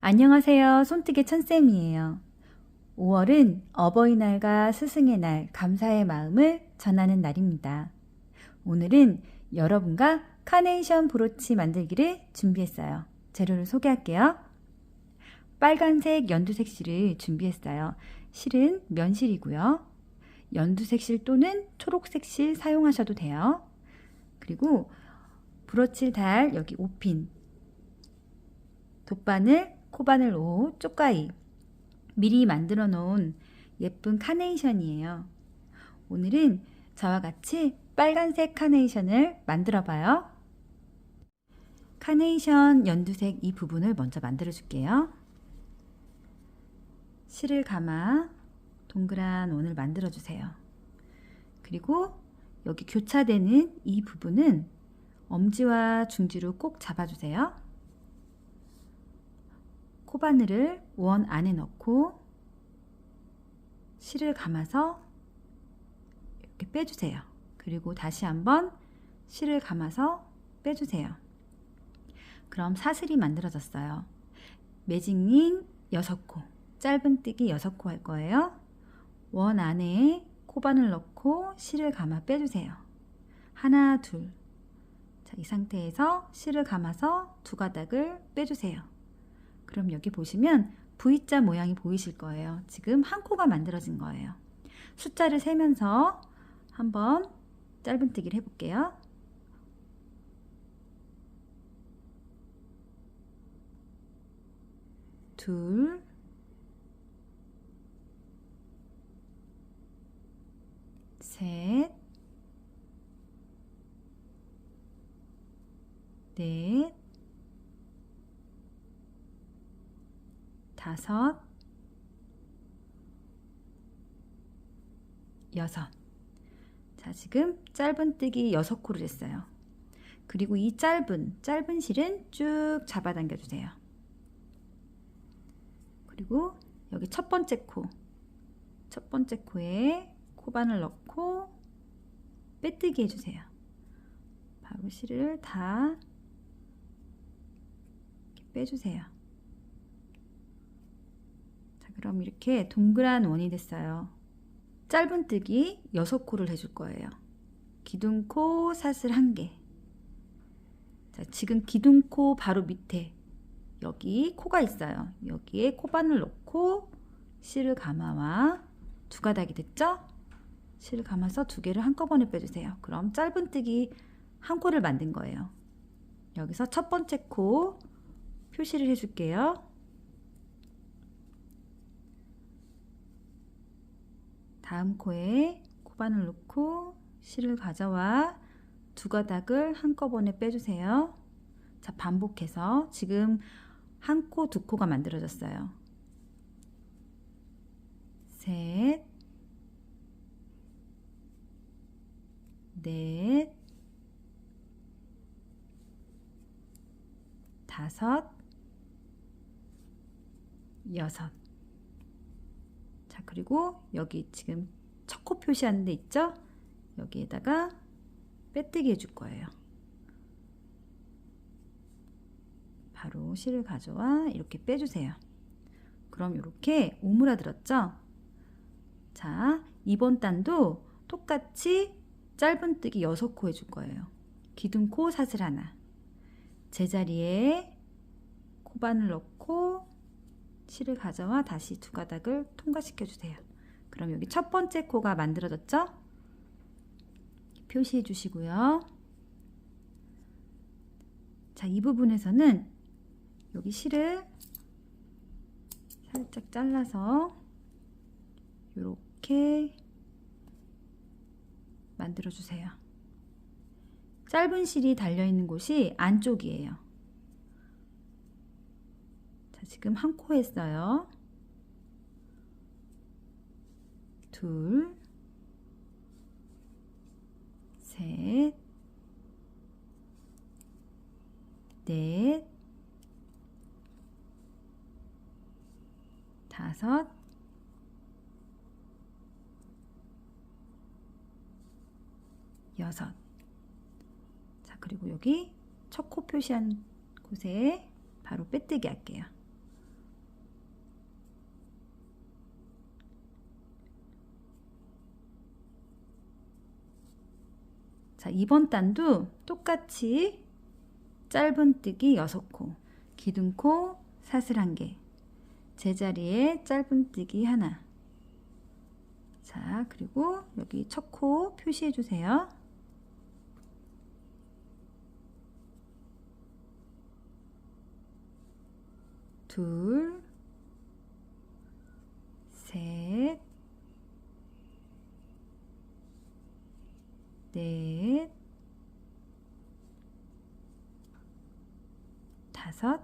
안녕하세요. 손뜨개 천쌤이에요. 5월은 어버이날과 스승의 날, 감사의 마음을 전하는 날입니다. 오늘은 여러분과 카네이션 브로치 만들기를 준비했어요. 재료를 소개할게요. 빨간색 연두색 실을 준비했어요. 실은 면실이고요. 연두색 실 또는 초록색 실 사용하셔도 돼요. 그리고 브로치 달 여기 5핀 돗바늘 코바늘 5, 쪽가이 미리 만들어 놓은 예쁜 카네이션이에요. 오늘은 저와 같이 빨간색 카네이션을 만들어 봐요. 카네이션 연두색 이 부분을 먼저 만들어 줄게요. 실을 감아 동그란 원을 만들어 주세요. 그리고 여기 교차되는 이 부분은 엄지와 중지로 꼭 잡아주세요. 코바늘을 원 안에 넣고 실을 감아서 이렇게 빼주세요. 그리고 다시 한번 실을 감아서 빼주세요. 그럼 사슬이 만들어졌어요. 매직링 6코, 짧은뜨기 6코 할 거예요. 원 안에 코바늘 넣고 실을 감아 빼주세요. 하나, 둘. 자, 이 상태에서 실을 감아서 두 가닥을 빼주세요. 그럼 여기 보시면 V자 모양이 보이실 거예요. 지금 한 코가 만들어진 거예요. 숫자를 세면서 한번 짧은뜨기를 해볼게요. 둘, 셋, 넷, 다섯, 여섯. 자, 지금 짧은뜨기 여섯 코를 했어요. 그리고 이 짧은, 짧은 실은 쭉 잡아당겨 주세요. 그리고 여기 첫 번째 코, 첫 번째 코에 코바늘 넣고 빼뜨기 해주세요. 바로 실을 다 빼주세요. 자, 그럼 이렇게 동그란 원이 됐어요. 짧은뜨기 6코를 해줄 거예요. 기둥코 사슬 1개. 자, 지금 기둥코 바로 밑에 여기 코가 있어요. 여기에 코바늘 넣고 실을 감아와 두 가닥이 됐죠? 실을 감아서 두 개를 한꺼번에 빼주세요. 그럼 짧은뜨기 한 코를 만든 거예요. 여기서 첫 번째 코 표시를 해줄게요. 다음 코에 코바늘 넣고 실을 가져와 두 가닥을 한꺼번에 빼주세요. 자, 반복해서 지금 한 코, 두 코가 만들어졌어요. 셋, 넷, 다섯, 여섯. 자, 그리고 여기 지금 첫 코 표시하는 데 있죠? 여기에다가 빼뜨기 해줄 거예요. 바로 실을 가져와 이렇게 빼주세요. 그럼 이렇게 오므라들었죠? 자, 이번 단도 똑같이 짧은뜨기 6코 해줄 거예요. 기둥코 사슬 하나. 제자리에 코바늘 넣고 실을 가져와 다시 두 가닥을 통과시켜 주세요. 그럼 여기 첫 번째 코가 만들어졌죠? 표시해 주시고요. 자, 이 부분에서는 여기 실을 살짝 잘라서 이렇게 만들어 주세요. 짧은 실이 달려 있는 곳이 안쪽이에요. 자, 지금 한 코 했어요. 둘, 셋, 넷, 다섯, 여섯. 자, 그리고 여기 첫 코 표시한 곳에 바로 빼뜨기 할게요. 자, 이번 단도 똑같이 짧은뜨기 6코, 기둥코 사슬 1개, 제자리에 짧은뜨기 하나. 자, 그리고 여기 첫 코 표시해 주세요. 둘, 셋, 넷, 다섯,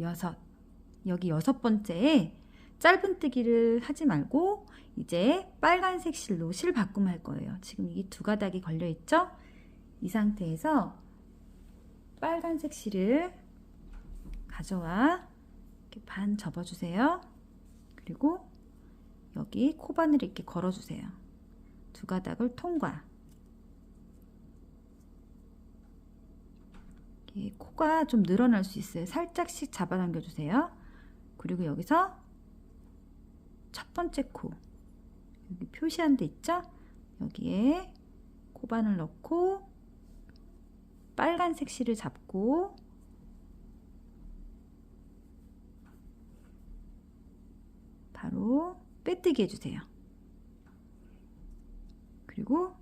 여섯. 여기 여섯 번째에 짧은뜨기를 하지 말고 이제 빨간색 실로 실 바꿈할 거예요. 지금 이게 두 가닥이 걸려 있죠? 이 상태에서 빨간색 실을 가져와 이렇게 반 접어주세요. 그리고 여기 코바늘 이렇게 걸어주세요. 두 가닥을 통과. 코가 좀 늘어날 수 있어요. 살짝씩 잡아당겨 주세요. 그리고 여기서 첫 번째 코 여기 표시한 데 있죠? 여기에 코바늘 넣고 빨간색 실을 잡고 바로 빼뜨기 해주세요. 그리고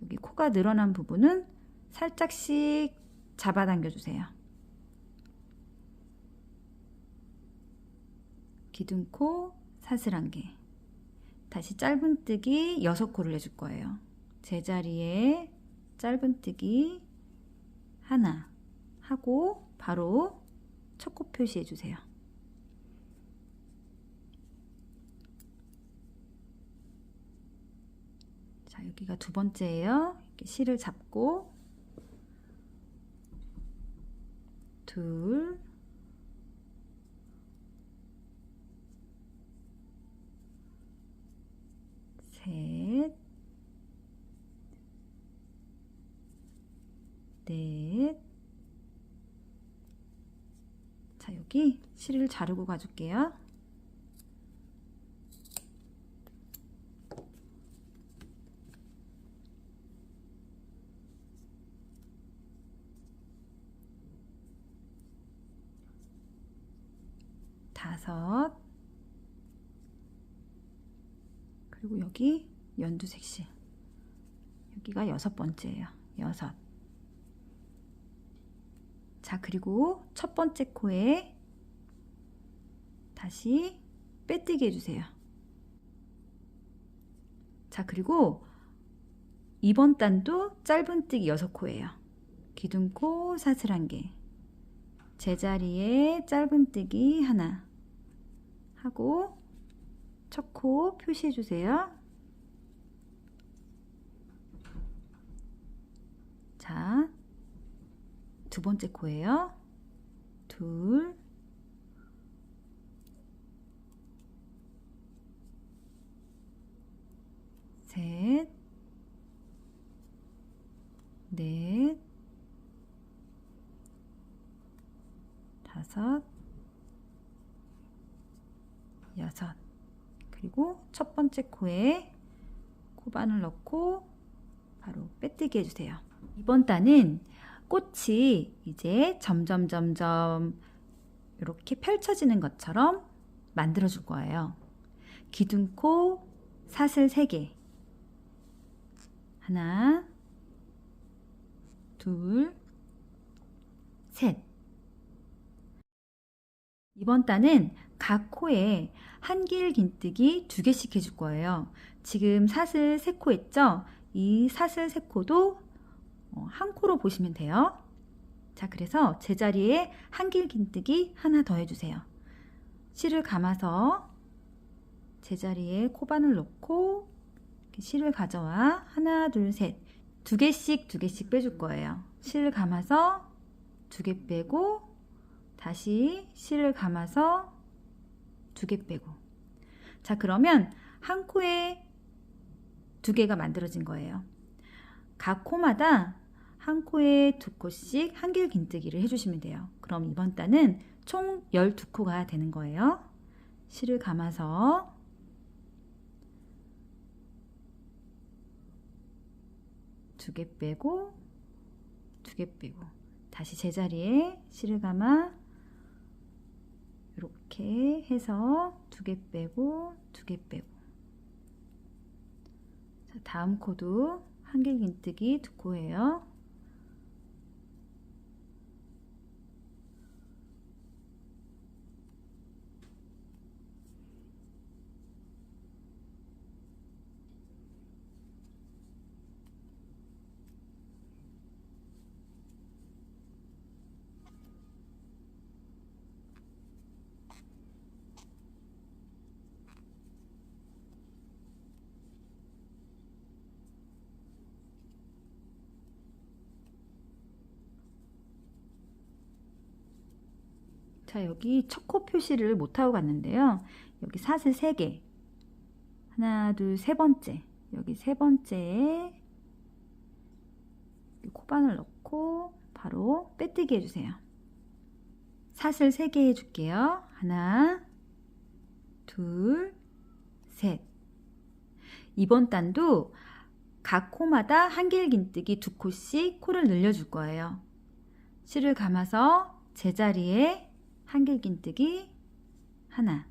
여기 코가 늘어난 부분은 살짝씩 잡아당겨 주세요. 기둥코 사슬 한 개. 다시 짧은뜨기 6코를 해줄 거예요. 제자리에 짧은뜨기 하나 하고 바로 첫 코 표시해 주세요. 자, 여기가 두 번째예요. 실을 잡고 둘, 셋, 넷. 자, 여기 실을 자르고 가줄게요. 다섯. 그리고 여기 연두색 실 여기가 여섯 번째예요. 여섯. 자 그리고 첫 번째 코에 다시 빼뜨기 해주세요. 자 그리고 이번 단도 짧은뜨기 여섯 코예요. 기둥코 사슬 한개. 제자리에 짧은뜨기 하나 하고 첫 코 표시해 주세요. 자, 두 번째 코예요. 둘, 셋, 넷, 다섯, 여섯. 그리고 첫 번째 코에 코바늘 넣고 바로 빼뜨기 해주세요. 이번 단은 꽃이 이제 점점 점점 이렇게 펼쳐지는 것처럼 만들어 줄 거예요. 기둥코 사슬 3개. 하나, 둘, 셋. 이번 단은 각 코에 한길 긴뜨기 두 개씩 해줄 거예요. 지금 사슬 세코 했죠? 이 사슬 세 코도 어, 한 코로 보시면 돼요. 자, 그래서 제자리에 한길 긴뜨기 하나 더 해주세요. 실을 감아서 제자리에 코바늘 넣고 실을 가져와 하나, 둘, 셋. 두 개씩 두 개씩 빼줄 거예요. 실을 감아서 두 개 빼고 다시 실을 감아서 두 개 빼고. 자 그러면 한 코에 두 개가 만들어진 거예요. 각 코마다 한 코에 두 코씩 한길 긴뜨기를 해주시면 돼요. 그럼 이번 단은 총 12코가 되는 거예요. 실을 감아서 두 개 빼고 두 개 빼고 다시 제자리에 실을 감아 이렇게 해서 두 개 빼고 두 개 빼고 자, 다음 코도 한길긴뜨기 두 코예요. 자, 여기 첫코 표시를 못하고 갔는데요. 여기 사슬 3개. 하나, 둘, 세 번째. 여기 세 번째에 코바늘 넣고 바로 빼뜨기 해주세요. 사슬 3개 해줄게요. 하나, 둘, 셋. 이번 단도 각 코마다 한길긴뜨기 두 코씩 코를 늘려줄 거예요. 실을 감아서 제자리에 한길긴뜨기 하나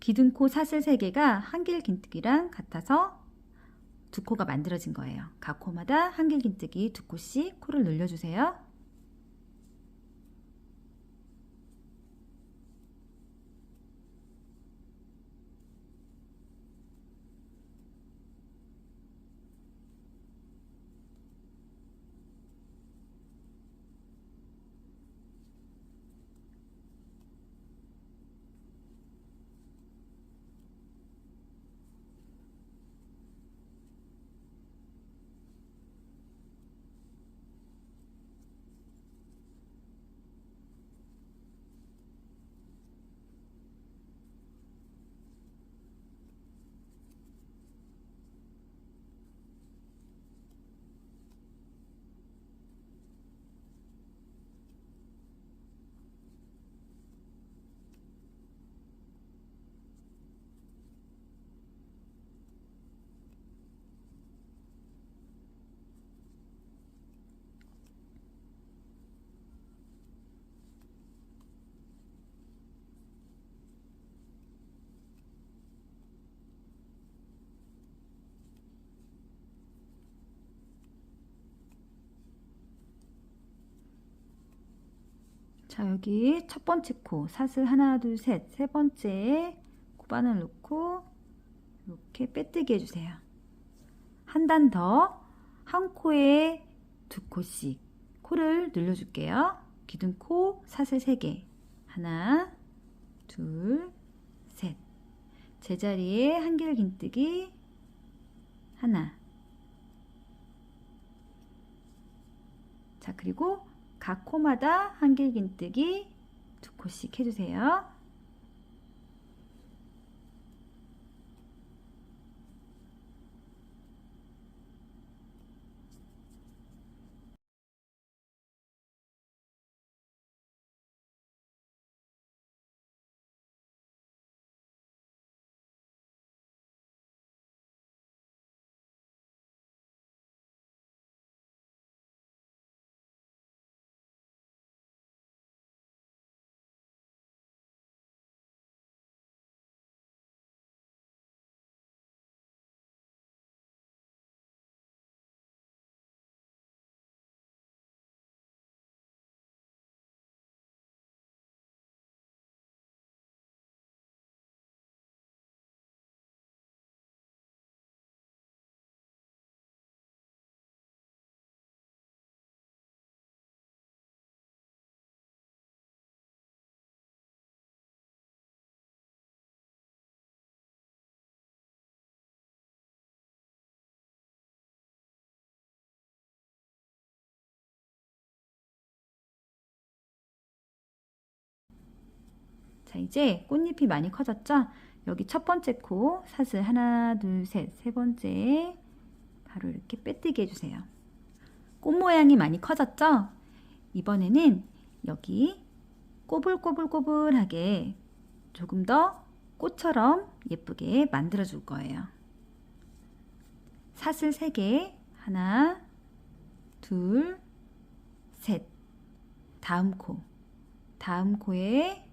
기둥코 사슬 3개가 한길긴뜨기랑 같아서 두 코가 만들어진 거예요. 각 코마다 한길긴뜨기 두 코씩 코를 늘려주세요. 자 여기 첫 번째 코. 사슬 하나 둘 셋. 세 번째에 코바늘 넣고 이렇게 빼뜨기 해주세요. 한 단 더. 한 코에 두 코씩 코를 늘려줄게요. 기둥코 사슬 3개. 하나 둘셋. 제자리에 한길긴뜨기 하나. 자 그리고 각 코마다 한길긴뜨기 두 코씩 해주세요. 자, 이제 꽃잎이 많이 커졌죠? 여기 첫 번째 코 사슬 하나, 둘, 셋, 세 번째 바로 이렇게 빼뜨기 해주세요. 꽃 모양이 많이 커졌죠? 이번에는 여기 꼬불꼬불꼬불하게 조금 더 꽃처럼 예쁘게 만들어 줄 거예요. 사슬 3개. 하나, 둘, 셋. 다음 코. 다음 코에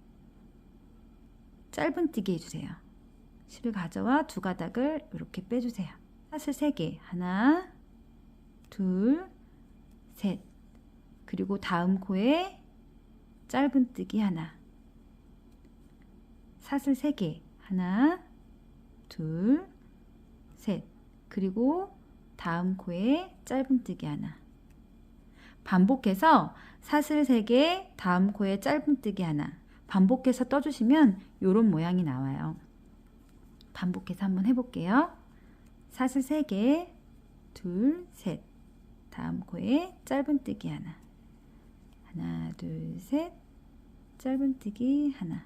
짧은뜨기 해주세요. 실을 가져와 두 가닥을 이렇게 빼주세요. 사슬 3개. 하나, 둘, 셋. 그리고 다음 코에 짧은뜨기 하나. 사슬 3개. 하나, 둘, 셋. 그리고 다음 코에 짧은뜨기 하나. 반복해서 사슬 3개, 다음 코에 짧은뜨기 하나. 반복해서 떠주시면 이런 모양이 나와요. 반복해서 한번 해볼게요. 사슬 3개, 둘, 셋. 다음 코에 짧은뜨기 하나. 하나, 둘, 셋. 짧은뜨기 하나.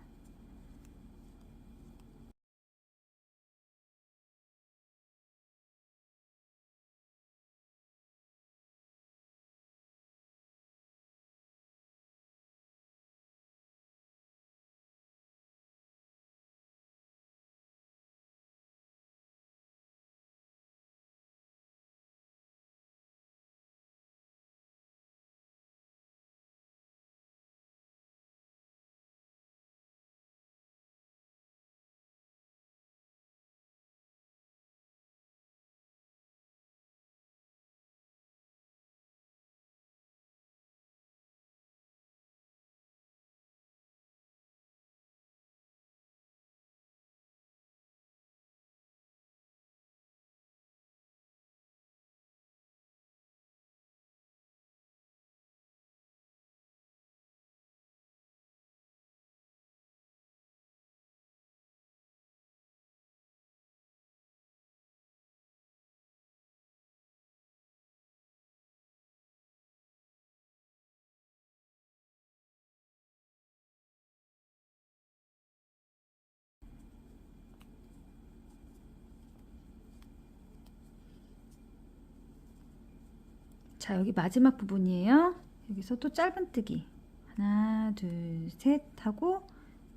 자, 여기 마지막 부분이에요. 여기서 또 짧은뜨기. 하나, 둘, 셋 하고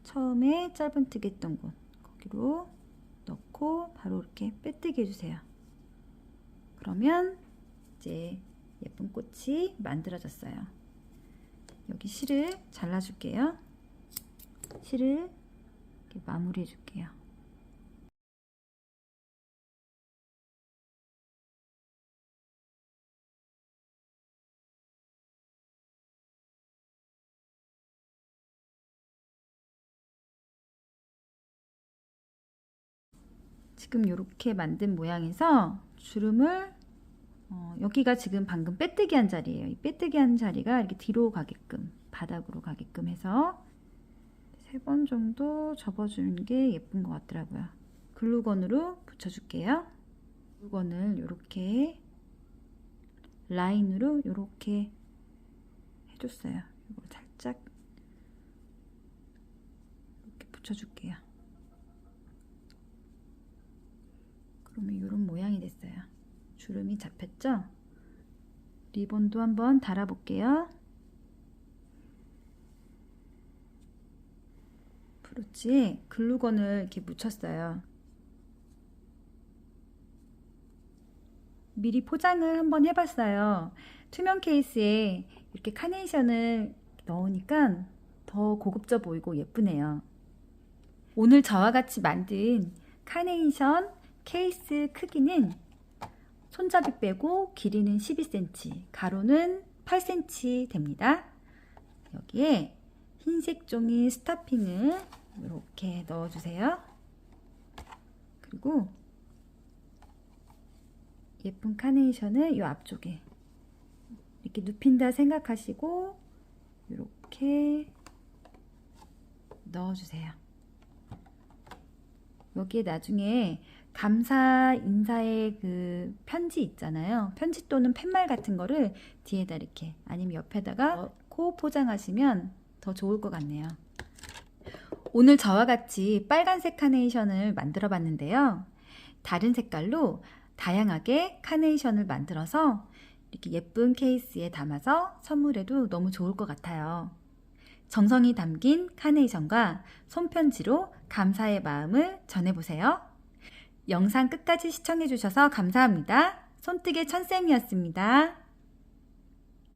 처음에 짧은뜨기 했던 곳 거기로 넣고 바로 이렇게 빼뜨기 해주세요. 그러면 이제 예쁜 꽃이 만들어졌어요. 여기 실을 잘라줄게요. 실을 마무리해 줄게요. 지금 이렇게 만든 모양에서 주름을 어, 여기가 지금 방금 빼뜨기 한 자리예요. 이 빼뜨기 한 자리가 이렇게 뒤로 가게끔 바닥으로 가게끔 해서 세 번 정도 접어주는 게 예쁜 것 같더라고요. 글루건으로 붙여줄게요. 글루건을 이렇게 라인으로 이렇게 해줬어요. 이거 살짝 이렇게 붙여줄게요. 그러면 이런 모양이 됐어요. 주름이 잡혔죠? 리본도 한번 달아볼게요. 브로치에 글루건을 이렇게 묻혔어요. 미리 포장을 한번 해봤어요. 투명 케이스에 이렇게 카네이션을 넣으니까 더 고급져 보이고 예쁘네요. 오늘 저와 같이 만든 카네이션 케이스 크기는 손잡이 빼고 길이는 12cm, 가로는 8cm 됩니다. 여기에 흰색 종이 스타핑을 이렇게 넣어주세요. 그리고 예쁜 카네이션을 이 앞쪽에 이렇게 눕힌다 생각하시고 이렇게 넣어주세요. 여기에 나중에 감사 인사의 그 편지 있잖아요. 편지 또는 팻말 같은 거를 뒤에다 이렇게 아니면 옆에다가 넣고 포장하시면 더 좋을 것 같네요. 오늘 저와 같이 빨간색 카네이션을 만들어 봤는데요. 다른 색깔로 다양하게 카네이션을 만들어서 이렇게 예쁜 케이스에 담아서 선물해도 너무 좋을 것 같아요. 정성이 담긴 카네이션과 손편지로 감사의 마음을 전해보세요. 영상 끝까지 시청해주셔서 감사합니다. 손뜨개 천쌤이었습니다.